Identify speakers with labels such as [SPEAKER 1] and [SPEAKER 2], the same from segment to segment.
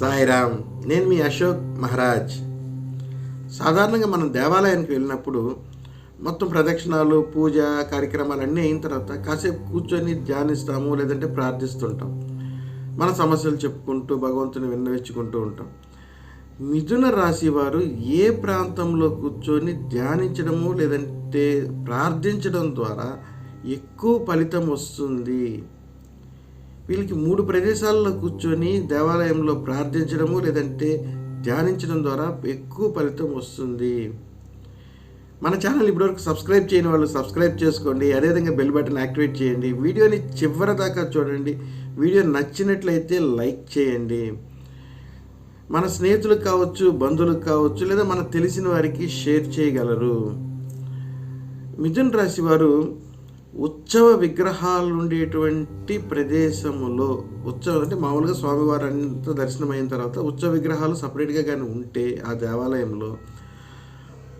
[SPEAKER 1] సాయిరామ్ నేను మీ అశోక్ మహారాజ్. సాధారణంగా మనం దేవాలయానికి వెళ్ళినప్పుడు మొత్తం ప్రదక్షిణాలు పూజ కార్యక్రమాలు అన్నీ అయిన తర్వాత కాసేపు కూర్చొని ధ్యానిస్తాము లేదంటే ప్రార్థిస్తుంటాం. మన సమస్యలు చెప్పుకుంటూ భగవంతుని విన్నవించుకుంటూ ఉంటాం. మిథున రాశి వారు ఏ ప్రాంతంలో కూర్చొని ధ్యానించడము లేదంటే ప్రార్థించడం ద్వారా ఎక్కువ ఫలితం వస్తుంది. వీళ్ళకి మూడు ప్రదేశాల్లో కూర్చొని దేవాలయంలో ప్రార్థించడము లేదంటే ధ్యానించడం ద్వారా ఎక్కువ ఫలితం వస్తుంది. మన ఛానల్ ఇప్పటివరకు సబ్స్క్రైబ్ చేయని వాళ్ళు సబ్స్క్రైబ్ చేసుకోండి. అదేవిధంగా బెల్ బటన్ యాక్టివేట్ చేయండి. వీడియోని చివరి దాకా చూడండి. వీడియో నచ్చినట్లయితే లైక్ చేయండి. మన స్నేహితులకు కావచ్చు బంధువులకు కావచ్చు లేదా మనకు తెలిసిన వారికి షేర్ చేయగలరు. మిథున్ రాశి వారు ఉత్సవ విగ్రహాలు ఉండేటువంటి ప్రదేశములో ఉత్సవం అంటే మామూలుగా స్వామివారు అంతా దర్శనం అయిన తర్వాత ఉత్సవ విగ్రహాలు సపరేట్గా కానీ ఉంటే ఆ దేవాలయంలో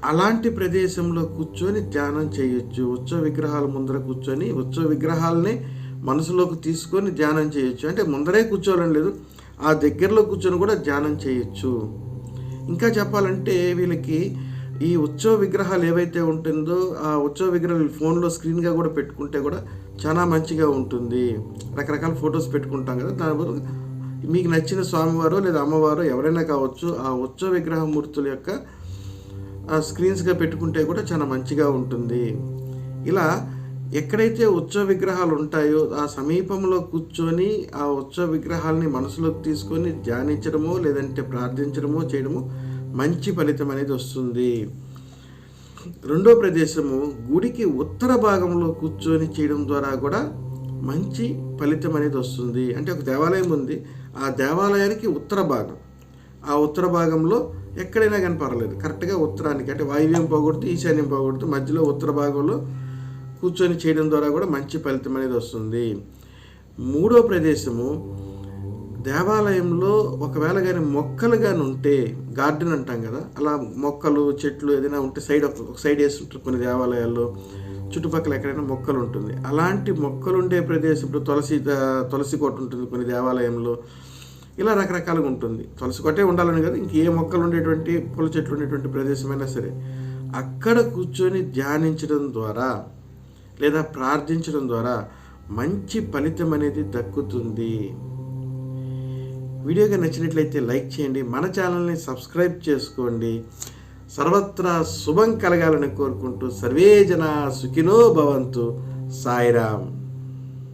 [SPEAKER 1] అలాంటి ప్రదేశంలో కూర్చొని ధ్యానం చేయొచ్చు ఉత్సవ విగ్రహాల ముందర కూర్చొని ఉత్సవ విగ్రహాలని మనసులోకి తీసుకొని ధ్యానం చేయొచ్చు. అంటే ముందరే కూర్చోవాలని లేదు ఆ దగ్గరలో కూర్చొని కూడా ధ్యానం చేయొచ్చు. ఇంకా చెప్పాలంటే వీళ్ళకి ఈ ఉత్సవ విగ్రహాలు ఏవైతే ఉంటుందో ఆ ఉత్సవ విగ్రహాలు ఫోన్లో స్క్రీన్గా కూడా పెట్టుకుంటే కూడా చాలా మంచిగా ఉంటుంది. రకరకాల ఫొటోస్ పెట్టుకుంటాం కదా. దాని బదులు మీకు నచ్చిన స్వామివారు లేదా అమ్మవారు ఎవరైనా కావచ్చు ఆ ఉత్సవ విగ్రహ మూర్తుల యొక్క ఆ స్క్రీన్స్గా పెట్టుకుంటే కూడా చాలా మంచిగా ఉంటుంది. ఇలా ఎక్కడైతే ఉత్సవ విగ్రహాలు ఉంటాయో ఆ సమీపంలో కూర్చొని ఆ ఉత్సవ విగ్రహాలని మనసులోకి తీసుకొని ధ్యానించడమో లేదంటే ప్రార్థించడమో చేయడము మంచి ఫలితం అనేది వస్తుంది. రెండో ప్రదేశము గుడికి ఉత్తర భాగంలో కూర్చొని చేయడం ద్వారా కూడా మంచి ఫలితం అనేది వస్తుంది. అంటే ఒక దేవాలయం ఉంది. ఆ దేవాలయానికి ఉత్తర భాగం. ఆ ఉత్తర భాగంలో ఎక్కడైనా కానీ పర్వాలేదు. కరెక్ట్గా ఉత్తరానికి అంటే వాయువ్యం పోగొడుతూ ఈశాన్యం పోగొడుతూ మధ్యలో ఉత్తర భాగంలో కూర్చొని చేయడం ద్వారా కూడా మంచి ఫలితం అనేది వస్తుంది. మూడో ప్రదేశము దేవాలయంలో ఒకవేళ కానీ మొక్కలు కానీ ఉంటే గార్డెన్ అంటాం కదా అలా మొక్కలు చెట్లు ఏదైనా ఉంటే సైడ్ ఒక సైడ్ వేసి ఉంటారు కొన్ని దేవాలయాల్లో. చుట్టుపక్కల ఎక్కడైనా మొక్కలు ఉంటుంది. అలాంటి మొక్కలు ఉండే ప్రదేశం ఇప్పుడు తులసి తులసి కొట్ట ఉంటుంది కొన్ని దేవాలయంలో. ఇలా రకరకాలుగా ఉంటుంది. తులసి కొట్టే ఉండాలని కదా ఇంక ఏ మొక్కలు ఉండేటువంటి పూల చెట్లు ఉండేటువంటి ప్రదేశమైనా సరే అక్కడ కూర్చొని ధ్యానించడం ద్వారా లేదా ప్రార్థించడం ద్వారా మంచి ఫలితం అనేది దక్కుతుంది. వీడియోగా నచ్చినట్లయితే లైక్ చేయండి. మన ఛానల్ని సబ్స్క్రైబ్ చేసుకోండి. సర్వత్రా శుభం కలగాలని కోరుకుంటూ సర్వే జన సుఖినో భవంతు. సాయిరామ్.